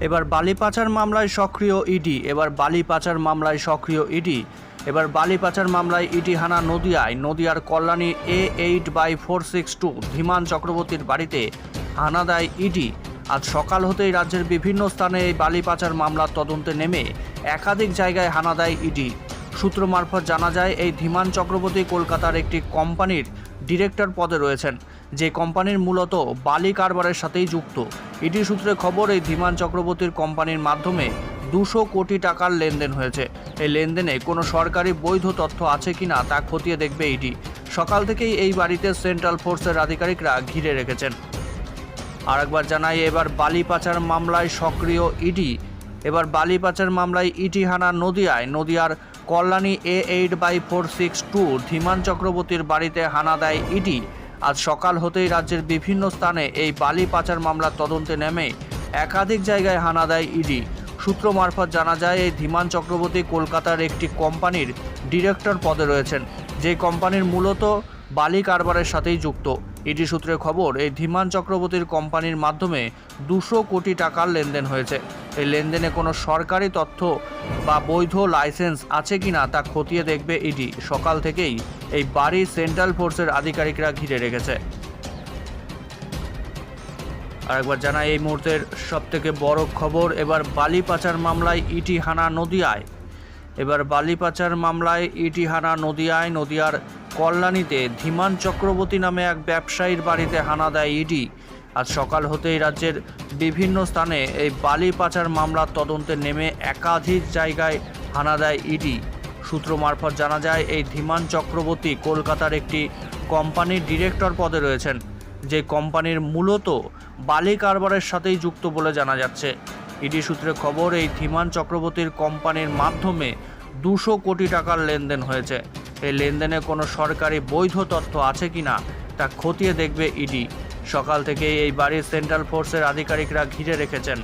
এবার বালি পাচার মামলায় সক্রিয় ইডি, এবার বালি পাচার মামলায় সক্রিয় ইডি, এবার বালি পাচার মামলায় ইডি হানা নদিয়ায়, নদিয়ার Kalyani A eight by four six two Dhiman চক্রবর্তীর বাড়িতে হানা দেয় ইডি। আজ সকাল হতেই রাজ্যের বিভিন্ন স্থানে এই বালি পাচার মামলার তদন্তে নেমে একাধিক জায়গায় হানা দেয় ইডি। সূত্র মারফত জানা যায়, এই ধীমান চক্রবর্তী কলকাতার একটি কোম্পানির ডিরেক্টর পদে রয়েছেন। যে কোম্পানির মূলত বালি কারবারের সাথেই যুক্ত। ইডি সূত্রে খবর, এই ধীমান চক্রবর্তীর কোম্পানির মাধ্যমে দুশো কোটি টাকার লেনদেন হয়েছে। এই লেনদেনে কোনো সরকারি বৈধ তথ্য আছে কিনা তা খতিয়ে দেখবে ইডি সকাল থেকেই এই বাড়িতে সেন্ট্রাল ফোর্সের আধিকারিকরা ঘিরে রেখেছেন। আর একবার জানাই, এবার বালি পাচার মামলায় সক্রিয় ইডি। এবার বালি পাচার মামলায় ইডি হানা নদিয়ায়, নদিয়ার Kalyani A eight by four six two, Dhiman চক্রবর্তীর বাড়িতে হানা দেয় ইডি। আজ সকাল হতেই রাজ্যের বিভিন্ন স্থানে এই বালি পাচার মামলার তদন্তে নেমে একাধিক জায়গায় হানা দেয় ইডি। সূত্র মারফত জানা যায়, এই ধীমান চক্রবর্তী কলকাতার একটি কোম্পানির ডিরেক্টর পদে রয়েছেন। যে কোম্পানির মূলত বালি কারবারের সাথেই যুক্ত। ইডি সূত্রে খবর, এই ধীমান চক্রবর্তীর কোম্পানির মাধ্যমে দুশো কোটি টাকার লেনদেন হয়েছে। এই লেনদেনে কোনো সরকারি তথ্য বা বৈধ লাইসেন্স আছে কি না তা খতিয়ে দেখবে ইডি। সকাল থেকেই এই বাড়ি সেন্ট্রাল ফোর্সের আধিকারিকরা ঘিরে রেখেছে। আরেকবার জানাই, এই মুহূর্তের সবথেকে বড় খবর, এবার বালি পাচার মামলায় ইটি হানা নদিয়ায়। এবার বালি পাচার মামলায় ইটি হানা নদিয়ায় নদিয়ার কল্যাণীতে ধীমান চক্রবর্তী নামে এক ব্যবসায়ীর বাড়িতে হানা দেয় ইডি। আজ সকাল হতেই রাজ্যের বিভিন্ন স্থানে এই বালি পাচার মামলার তদন্তে নেমে একাধিক জায়গায় হানা দেয় ইডি। সূত্র মারফত জানা যায়, এই ধীমান চক্রবর্তী কলকাতার একটি কোম্পানির ডিরেক্টর পদে রয়েছেন, যে কোম্পানির মূলত বালি কারবারের সাথেই যুক্ত বলে জানা যাচ্ছে। ইডি সূত্রে খবর, এই ধীমান চক্রবর্তীর কোম্পানির মাধ্যমে দুশো কোটি টাকার লেনদেন হয়েছে। এই লেনদেনে কোনো সরকারি বৈধ তথ্য আছে কি না তা খতিয়ে দেখবে ইডি। সকাল থেকেই এই বাড়ির সেন্ট্রাল ফোর্সের আধিকারিকরা ঘিরে রেখেছেন।